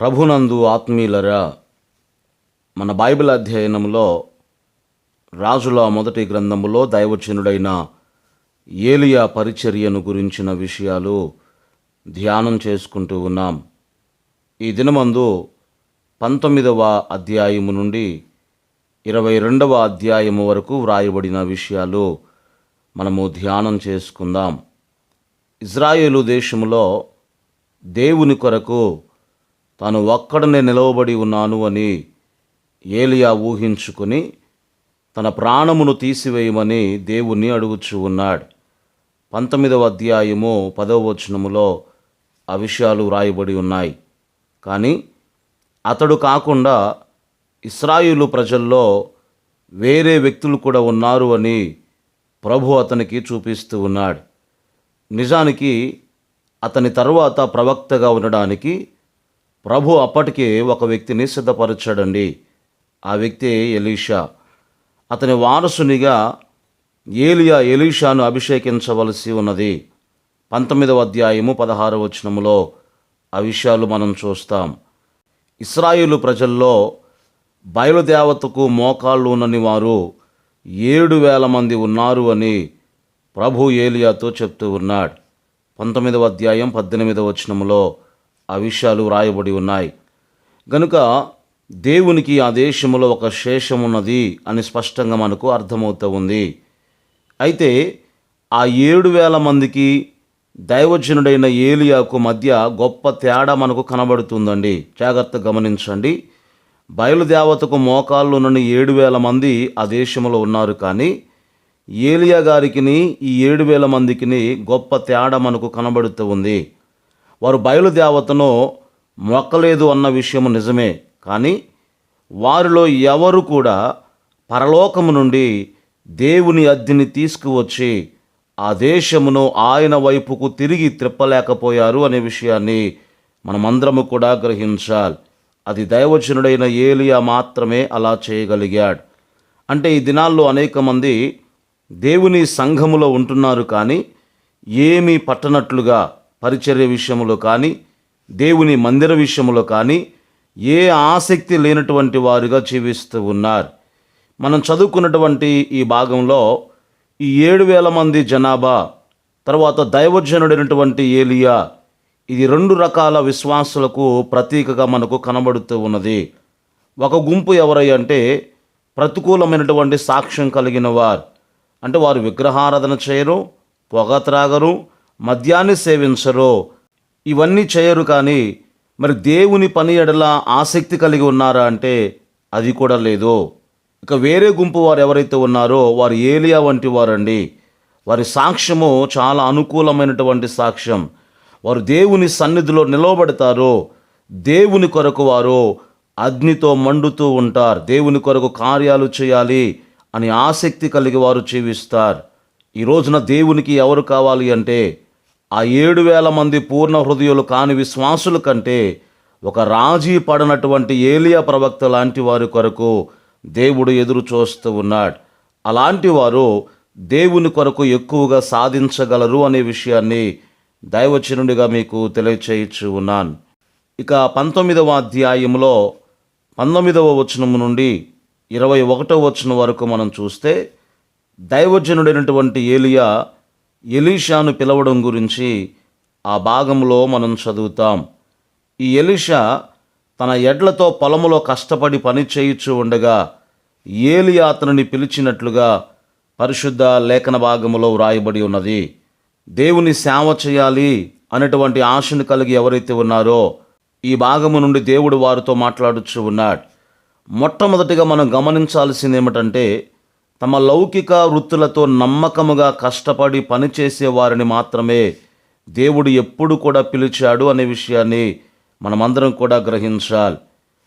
ప్రభునందు ఆత్మీయులరా మన బైబిల్ అధ్యయనంలో రాజుల మొదటి గ్రంథములో దైవచనుడైన ఏలియా పరిచర్యను గురించిన విషయాలు ధ్యానం చేసుకుంటూ ఉన్నాం. ఈ దినమందు పంతొమ్మిదవ అధ్యాయము నుండి ఇరవై రెండవ అధ్యాయము వరకు వ్రాయబడిన విషయాలు మనము ధ్యానం చేసుకుందాం. ఇజ్రాయేలు దేశములో దేవుని కొరకు తాను ఒక్కడనే నిలవబడి ఉన్నాను అని ఏలియా ఊహించుకుని తన ప్రాణమును తీసివేయమని దేవుణ్ణి అడుగుచూ ఉన్నాడు. పంతొమ్మిదవ అధ్యాయము పదవ వచనములో ఆ విషయాలు వ్రాయబడి ఉన్నాయి. కానీ అతడు కాకుండా ఇస్రాయిలు ప్రజల్లో వేరే వ్యక్తులు కూడా ఉన్నారు అని ప్రభు అతనికి చూపిస్తూ ఉన్నాడు. నిజానికి అతని తరువాత ప్రవక్తగా ఉండడానికి ప్రభు అప్పటికే ఒక వ్యక్తిని సిద్ధపరచాడండి. ఆ వ్యక్తి ఎలీషా. అతని వారసునిగా ఏలియా ఎలీషాను అభిషేకించవలసి ఉన్నది. పంతొమ్మిదవ అధ్యాయము పదహారు వచనములో ఆ విషయాలు మనం చూస్తాం. ఇస్రాయిలు ప్రజల్లో బయలుదేవతకు మోకాళ్ళు ఉన్నని వారు ఏడు వేల మంది ఉన్నారు అని ప్రభు ఏలియాతో చెప్తూ ఉన్నాడు. పంతొమ్మిదవ అధ్యాయం పద్దెనిమిదవ వచనములో ఆ విషయాలు వ్రాయబడి ఉన్నాయి. గనుక దేవునికి ఆ దేశంలో ఒక శేషం ఉన్నది అని స్పష్టంగా మనకు అర్థమవుతూ ఉంది అయితే ఆ ఏడు వేల మందికి దైవజనుడైన ఏలియాకు మధ్య గొప్ప తేడా మనకు కనబడుతుందండి. జాగ్రత్త గమనించండి. బయలుదేవతకు మోకాళ్ళు ఉన్న ఏడు వేల మంది ఆ దేశంలో ఉన్నారు కానీ ఏలియా గారికిని ఈ ఏడు వేల మందికిని గొప్ప తేడా మనకు కనబడుతూ ఉంది వారు బయలుదేవతను మొక్కలేదు అన్న విషయం నిజమే. కానీ వారిలో ఎవరు కూడా పరలోకము నుండి దేవుని అద్దెని తీసుకువచ్చి ఆ దేశమును ఆయన వైపుకు తిరిగి త్రిప్పలేకపోయారు అనే విషయాన్ని మనమందరము కూడా గ్రహించాలి. అది దైవచనుడైన ఏలియా మాత్రమే అలా చేయగలిగాడు. అంటే ఈ దినాల్లో అనేక మంది దేవుని సంఘములో ఉంటున్నారు కానీ ఏమీ పట్టనట్లుగా పరిచర్య విషయంలో కానీ దేవుని మందిర విషయంలో కానీ ఏ ఆసక్తి లేనటువంటి వారుగా జీవిస్తూ ఉన్నారు. మనం చదువుకున్నటువంటి ఈ భాగంలో ఈ ఏడు వేల మంది జనాభా తర్వాత దైవజనుడైనటువంటి ఏలియా ఇది రెండు రకాల విశ్వాసులకు ప్రతీకగా మనకు కనబడుతూ ఉన్నది. ఒక గుంపు ఎవరై అంటే ప్రతికూలమైనటువంటి సాక్ష్యం కలిగిన వారు. అంటే వారు విగ్రహారాధన చేయరు పొగ త్రాగరు మద్యాన్ని సేవించరు? ఇవన్నీ చేయరు కానీ మరి దేవుని పని ఎడల ఆసక్తి కలిగి ఉన్నారా అంటే అది కూడా లేదు. ఇక వేరే గుంపు వారు ఎవరైతే ఉన్నారో వారు ఏలియా వంటి వారండి. వారి సాక్ష్యము చాలా అనుకూలమైనటువంటి సాక్ష్యం. వారు దేవుని సన్నిధిలో నిలవబడతారు దేవుని కొరకు వారు అగ్నితో మండుతూ ఉంటారు. దేవుని కొరకు కార్యాలు చేయాలి అని ఆసక్తి కలిగి వారు జీవిస్తారు. ఈ రోజున దేవునికి ఎవరు కావాలి అంటే ఆ ఏడు వేల మంది పూర్ణ హృదయులు కాని విశ్వాసుల కంటే ఒక రాజీ పడనటువంటి ఏలియా ప్రవక్త లాంటి వారి కొరకు దేవుడు ఎదురు చూస్తూ ఉన్నాడు. అలాంటి వారు దేవుని కొరకు ఎక్కువగా సాధించగలరు అనే విషయాన్ని దైవచనుడిగా మీకు తెలియచేయచ్చు ఉన్నాను. ఇక పంతొమ్మిదవ అధ్యాయంలో పంతొమ్మిదవ వచనం నుండి ఇరవై ఒకటవ వచనం వరకు మనం చూస్తే దైవజనుడైనటువంటి ఏలియా ఎలీషాను పిలవడం గురించి ఆ భాగంలో మనం చదువుతాం. ఈ ఎలీషా తన ఎడ్లతో పొలములో కష్టపడి పని చేయుచు ఉండగా ఏలియా అతనిని పిలిచినట్లుగా పరిశుద్ధ లేఖన భాగములో వ్రాయబడి ఉన్నది. దేవుని సేవ చేయాలి అనేటువంటి ఆశను కలిగి ఎవరైతే ఉన్నారో ఈ భాగము నుండి దేవుడు వారితో మాట్లాడుచు ఉన్నాడు. మొట్టమొదటిగా మనం గమనించాల్సింది ఏమిటంటే తమ లౌకిక వృత్తులతో నమ్మకముగా కష్టపడి పనిచేసే వారిని మాత్రమే దేవుడు ఎప్పుడు కూడా పిలిచాడు అనే విషయాన్ని మనమందరం కూడా గ్రహించాలి.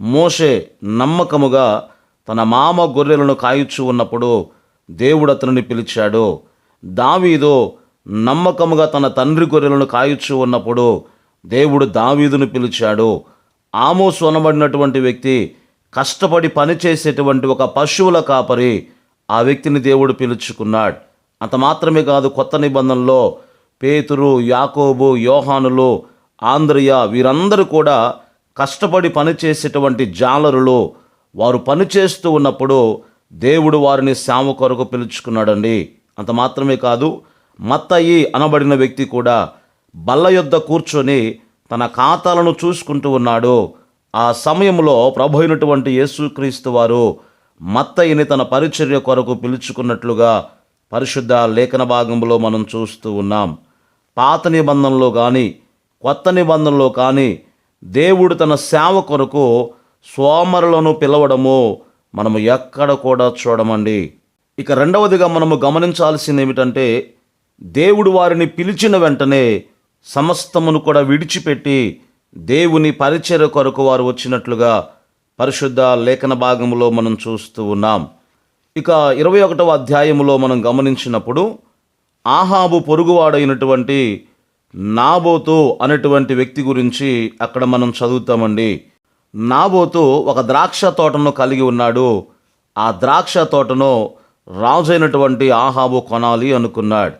మోషే నమ్మకముగా తన మామ గొర్రెలను కాయచ్చు ఉన్నప్పుడు దేవుడు అతనిని పిలిచాడు. దావీదు నమ్మకముగా తన తండ్రి గొర్రెలను కాయొచ్చు ఉన్నప్పుడు దేవుడు దావీదును పిలిచాడు. ఆమోసు అనబడినటువంటి వ్యక్తి కష్టపడి పనిచేసేటువంటి ఒక పశువుల కాపరి ఆ వ్యక్తిని దేవుడు పిలుచుకున్నాడు. అంత మాత్రమే కాదు కొత్త నిబంధనలో పేతురు యాకోబు యోహానులు ఆంధ్రయ వీరందరూ కూడా కష్టపడి పనిచేసేటువంటి జాలరులు. వారు పనిచేస్తూ ఉన్నప్పుడు దేవుడు వారిని సేవ కొరకు పిలుచుకున్నాడండి. అంత మాత్రమే కాదు మత్తయి అనబడిన వ్యక్తి కూడా బల్ల యొద్ద కూర్చొని తన ఖాతాలను చూసుకుంటూ ఉన్నాడు. ఆ సమయంలో ప్రభు అయినటువంటి యేసుక్రీస్తు వారు మత్తయ్యని తన పరిచర్య కొరకు పిలుచుకున్నట్లుగా పరిశుద్ధ లేఖన భాగంలో మనం చూస్తూ ఉన్నాం. పాత నిబంధనలో కానీ కొత్త నిబంధనలో కానీ దేవుడు తన సేవ కొరకు సోమరులను పిలవడము మనము ఎక్కడ కూడా చూడమండి. ఇక రెండవదిగా మనము గమనించాల్సింది ఏమిటంటే దేవుడు వారిని పిలిచిన వెంటనే సమస్తమును కూడా విడిచిపెట్టి దేవుని పరిచర్య కొరకు వారు వచ్చినట్లుగా పరిశుద్ధ లేఖన భాగంలో మనం చూస్తూ ఉన్నాం. ఇక ఇరవై ఒకటవ అధ్యాయములో మనం గమనించినప్పుడు ఆహాబు పొరుగువాడైనటువంటి నాబోతు అనేటువంటి వ్యక్తి గురించి అక్కడ మనం చదువుతామండి. నాబోతు ఒక ద్రాక్ష తోటను కలిగి ఉన్నాడు. ఆ ద్రాక్ష తోటను రాజైనటువంటి ఆహాబు కొనాలి అనుకున్నాడు.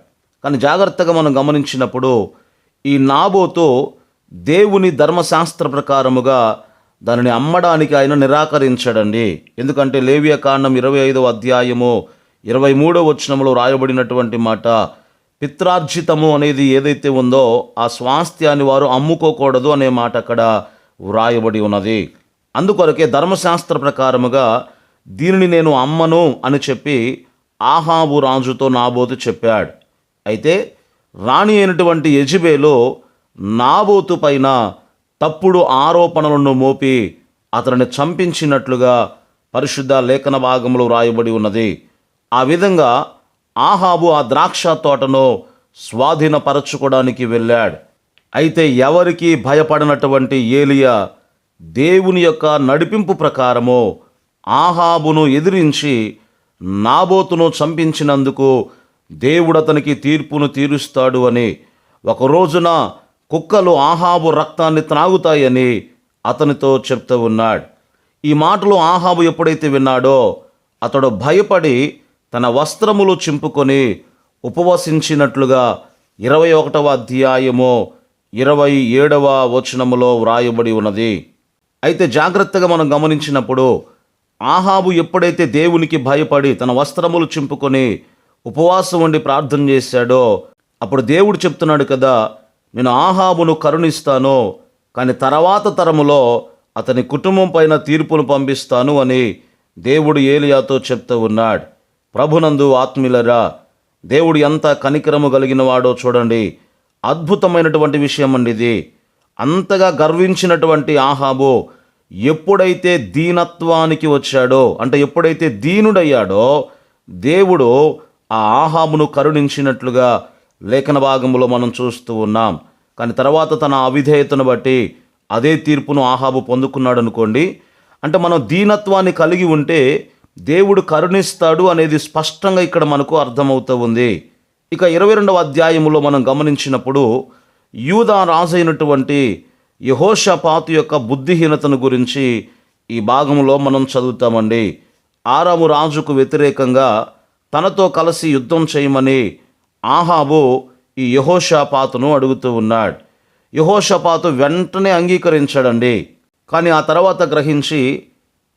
కానీ జాగ్రత్తగా మనం గమనించినప్పుడు ఈ నాబోతు దేవుని ధర్మశాస్త్ర ప్రకారముగా దానిని అమ్మడానికి ఆయన నిరాకరించాడండి. ఎందుకంటే లేవియ కాండం ఇరవై ఐదవ అధ్యాయము ఇరవై మూడవ వచనంలో రాయబడినటువంటి మాట పిత్రార్జితము అనేది ఏదైతే ఉందో ఆ స్వాస్థ్యాన్ని వారు అమ్ముకోకూడదు అనే మాట అక్కడ వ్రాయబడి ఉన్నది. అందుకొరకే ధర్మశాస్త్ర ప్రకారముగా దీనిని నేను అమ్మను అని చెప్పి ఆహాబు రాజుతో నాబోతు చెప్పాడు. అయితే రాణి అయినటువంటి యజబేలు నాబోతు పైన తప్పుడు ఆరోపణలను మోపి అతనిని చంపించినట్లుగా పరిశుద్ధ లేఖన భాగంలో వ్రాయబడి ఉన్నది. ఆ విధంగా ఆహాబు ఆ ద్రాక్ష తోటను స్వాధీనపరచుకోవడానికి వెళ్ళాడు. అయితే ఎవరికి భయపడినటువంటి ఏలియా దేవుని యొక్క నడిపింపు ప్రకారము ఆహాబును ఎదిరించి నాబోతును చంపించినందుకు దేవుడు అతనికి తీర్పును తీరుస్తాడు అని ఒక రోజున కుక్కలు ఆహాబు రక్తాన్ని త్రాగుతాయని అతనితో చెప్తూ ఉన్నాడు. ఈ మాటలు ఆహాబు ఎప్పుడైతే విన్నాడో అతడు భయపడి తన వస్త్రములు చింపుకొని ఉపవసించినట్లుగా ఇరవై ఒకటవ అధ్యాయము ఇరవై ఏడవ వచనములో వ్రాయబడి ఉన్నది. అయితే జాగ్రత్తగా మనం గమనించినప్పుడు ఆహాబు ఎప్పుడైతే దేవునికి భయపడి తన వస్త్రములు చింపుకొని ఉపవాసం ఉండి ప్రార్థన చేశాడో అప్పుడు దేవుడు చెప్తున్నాడు కదా నేను ఆహాబును కరుణిస్తాను కానీ తర్వాత తరములో అతని కుటుంబం పైన తీర్పును పంపిస్తాను అని దేవుడు ఏలియాతో చెప్తూ ఉన్నాడు. ప్రభునందు ఆత్మీయులరా దేవుడు ఎంత కనికరము కలిగిన వాడో చూడండి. అద్భుతమైనటువంటి విషయం అండి ఇది. అంతగా గర్వించినటువంటి ఆహాబు ఎప్పుడైతే దీనత్వానికి వచ్చాడో అంటే ఎప్పుడైతే దీనుడయ్యాడో దేవుడు ఆ ఆహాబును కరుణించినట్లుగా లేఖన భాగంలో మనం చూస్తూ ఉన్నాం. కానీ తర్వాత తన అవిధేయతను బట్టి అదే తీర్పును ఆహాబు పొందుకున్నాడు అనుకోండి అంటే మనం దీనత్వాన్ని కలిగి ఉంటే దేవుడు కరుణిస్తాడు అనేది స్పష్టంగా ఇక్కడ మనకు అర్థమవుతూ ఉంది. ఇక ఇరవై రెండవ అధ్యాయములో మనం గమనించినప్పుడు యూదా రాజైనటువంటి యహోషపాతు యొక్క బుద్ధిహీనతను గురించి ఈ భాగంలో మనం చదువుతామండి. ఆరాము రాజుకు వ్యతిరేకంగా తనతో కలిసి యుద్ధం చేయమని ఆహాబు ఈ యహోషపాతును అడుగుతూ ఉన్నాడు. యహోషపాతు వెంటనే అంగీకరించాడండి. కానీ ఆ తర్వాత గ్రహించి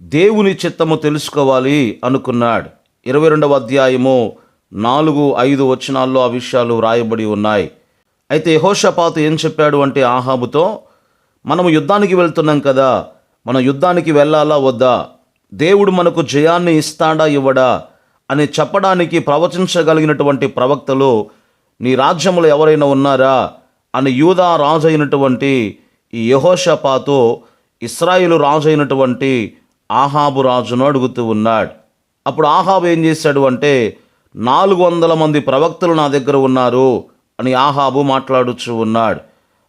దేవుని చిత్తము తెలుసుకోవాలి అనుకున్నాడు. ఇరవై రెండవ అధ్యాయము నాలుగు ఐదు వచనాల్లో ఆ విషయాలు వ్రాయబడి ఉన్నాయి. అయితే యహోషపాతు ఏం చెప్పాడు అంటే ఆహాబుతో మనము యుద్ధానికి వెళ్తున్నాం కదా మనం యుద్ధానికి వెళ్ళాలా వద్దా? దేవుడు మనకు జయాన్ని ఇస్తాడా ఇవ్వడా? అని చెప్పడానికి ప్రవచించగలిగినటువంటి ప్రవక్తలు నీ రాజ్యంలో ఎవరైనా ఉన్నారా? అని యూదా రాజు అయినటువంటి ఈ యహోషపాతు ఇస్రాయిలు రాజు అయినటువంటి ఆహాబు రాజును అడుగుతూ ఉన్నాడు. అప్పుడు ఆహాబు ఏం చేశాడు అంటే నాలుగు వందల మంది ప్రవక్తలు నా దగ్గర ఉన్నారు అని ఆహాబు మాట్లాడుచు ఉన్నాడు.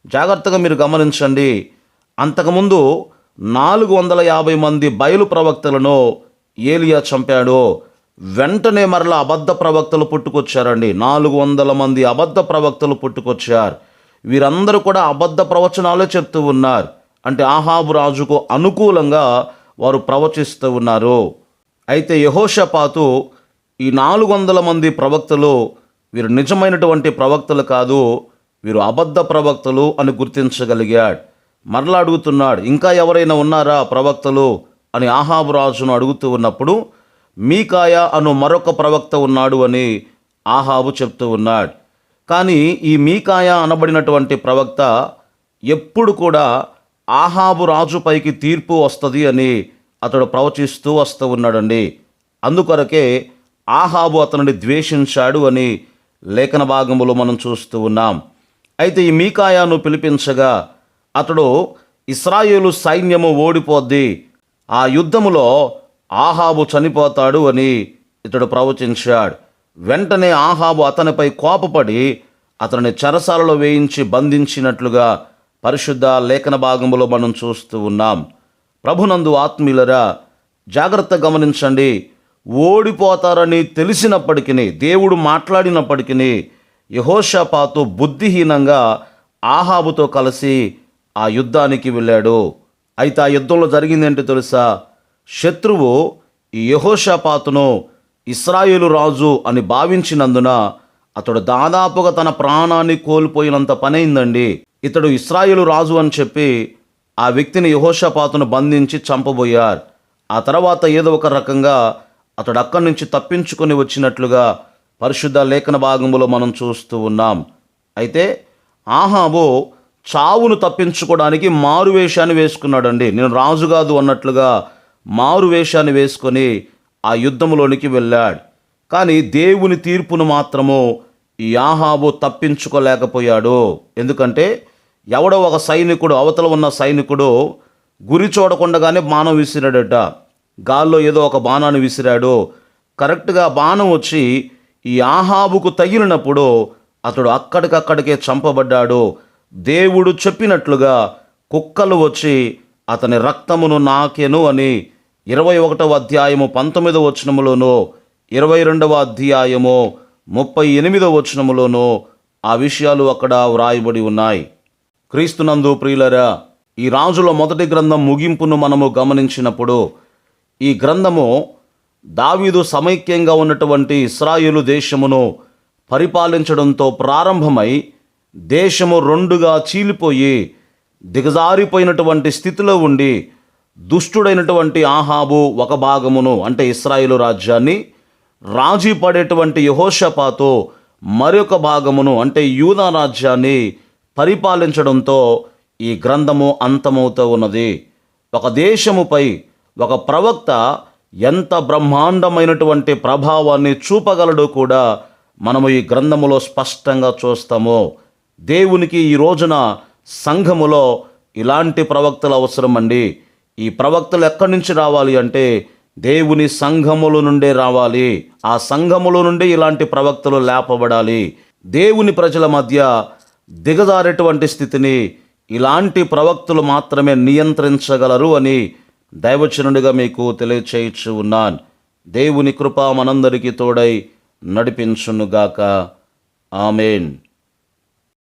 జాగ్రత్తగా మీరు గమనించండి అంతకుముందు నాలుగు వందల యాభై మంది బయలు ప్రవక్తలను ఏలియా చంపాడో. వెంటనే మరలా అబద్ధ ప్రవక్తలు పుట్టుకొచ్చారండి. నాలుగు వందల మంది అబద్ధ ప్రవక్తలు పుట్టుకొచ్చారు. వీరందరూ కూడా అబద్ధ ప్రవచనాలే చెప్తూ ఉన్నారు. అంటే ఆహాబు రాజుకు అనుకూలంగా వారు ప్రవచిస్తూ ఉన్నారు. అయితే యహోషపాతు ఈ నాలుగు వందల మంది ప్రవక్తలు వీరు నిజమైనటువంటి ప్రవక్తలు కాదు వీరు అబద్ధ ప్రవక్తలు అని గుర్తించగలిగాడు. మరలా అడుగుతున్నాడు ఇంకా ఎవరైనా ఉన్నారా ప్రవక్తలు? అని ఆహాబు రాజును అడుగుతూ ఉన్నప్పుడు మీకాయ అను మరొక ప్రవక్త ఉన్నాడు అని ఆహాబు చెప్తూ ఉన్నాడు. కానీ ఈ మీకాయ అనబడినటువంటి ప్రవక్త ఎప్పుడు కూడా ఆహాబు రాజుపైకి తీర్పు వస్తుంది అని అతడు ప్రవచిస్తూ వస్తూ ఉన్నాడండి. అందుకొరకే ఆహాబు అతనిని ద్వేషించాడు అని లేఖన భాగములో మనం చూస్తూ ఉన్నాం. అయితే ఈ మీకాయాను పిలిపించగా అతడు ఇస్రాయేలు సైన్యము ఓడిపోద్ది. ఆ యుద్ధములో ఆహాబు చనిపోతాడు అని ఇతడు ప్రవచించాడు. వెంటనే ఆహాబు అతనిపై కోపపడి అతనిని చెరసాలలో వేయించి బంధించినట్లుగా పరిశుద్ధ లేఖన భాగంలో మనం చూస్తూ ఉన్నాం. ప్రభునందు ఆత్మీయులరా జాగ్రత్త గమనించండి. ఓడిపోతారని తెలిసినప్పటికీ దేవుడు మాట్లాడినప్పటికీ యహోషపాతు బుద్ధిహీనంగా ఆహాబుతో కలిసి ఆ యుద్ధానికి వెళ్ళాడు. అయితే ఆ యుద్ధంలో జరిగిందేంటి తెలుసా? శత్రువు ఈ యహోషపాతును ఇస్రాయేలు రాజు అని భావించినందున అతడు దాదాపుగా తన ప్రాణాన్ని కోల్పోయినంత పనైందండి. ఇతడు ఇస్రాయేలు రాజు అని చెప్పి ఆ వ్యక్తిని యహోషపాతును బంధించి చంపబోయారు. ఆ తర్వాత ఏదో ఒక రకంగా అతడు అక్కడి నుంచి తప్పించుకొని వచ్చినట్లుగా పరిశుద్ధ లేఖన భాగంలో మనం చూస్తూ ఉన్నాం. అయితే ఆహాబో చావును తప్పించుకోవడానికి మారు వేషాన్ని వేసుకున్నాడండి. నేను రాజు కాదు అన్నట్లుగా మారు వేషాన్ని వేసుకొని ఆ యుద్ధంలోనికి వెళ్ళాడు. కానీ దేవుని తీర్పును మాత్రము ఈ ఆహాబు తప్పించుకోలేకపోయాడు. ఎందుకంటే ఎవడో ఒక సైనికుడు అవతల ఉన్న సైనికుడు గురి చూడకుండగానే బాణం విసిరాడట. గాల్లో ఏదో ఒక బాణాన్ని విసిరాడు. కరెక్ట్గా బాణం వచ్చి ఈ ఆహాబుకు తగిలినప్పుడు అతడు అక్కడికక్కడికే చంపబడ్డాడు. దేవుడు చెప్పినట్లుగా కుక్కలు వచ్చి అతని రక్తమును నాకెను అని ఇరవై ఒకటవ అధ్యాయము పంతొమ్మిదవ వచనములోనో ఇరవై రెండవ అధ్యాయము ముప్పై ఎనిమిదవ వచనములోనో ఆ విషయాలు అక్కడ వ్రాయబడి ఉన్నాయి. క్రీస్తునందు ప్రియులరా ఈ రాజుల మొదటి గ్రంథం ముగింపును మనము గమనించినప్పుడు ఈ గ్రంథము దావీదు సమైక్యంగా ఉన్నటువంటి ఇస్రాయేలు దేశమును పరిపాలించడంతో ప్రారంభమై దేశము రెండుగా చీలిపోయి దిగజారిపోయినటువంటి స్థితిలో ఉండి దుష్టుడైనటువంటి ఆహాబు ఒక భాగమును అంటే ఇస్రాయిలు రాజ్యాన్ని రాజీ పడేటువంటి యహోషపాతో మరొక భాగమును అంటే యూదా రాజ్యాన్ని పరిపాలించడంతో ఈ గ్రంథము అంతమవుతూ ఉన్నది. ఒక దేశముపై ఒక ప్రవక్త ఎంత బ్రహ్మాండమైనటువంటి ప్రభావాన్ని చూపగలడో కూడా మనము ఈ గ్రంథములో స్పష్టంగా చూస్తాము. దేవునికి ఈ రోజున సంఘములో ఇలాంటి ప్రవక్తలు అవసరం అండి ఈ ప్రవక్తలు ఎక్కడి నుంచి రావాలి అంటే దేవుని సంఘముల నుండే రావాలి. ఆ సంఘముల నుండి ఇలాంటి ప్రవక్తలు లేపబడాలి. దేవుని ప్రజల మధ్య దిగజారేటువంటి స్థితిని ఇలాంటి ప్రవక్తలు మాత్రమే నియంత్రించగలరు అని దైవచనుడిగా మీకు తెలియచేయచ్చు ఉన్నాను. దేవుని కృప మనందరికీ తోడై నడిపించునుగాక. ఆమెన్.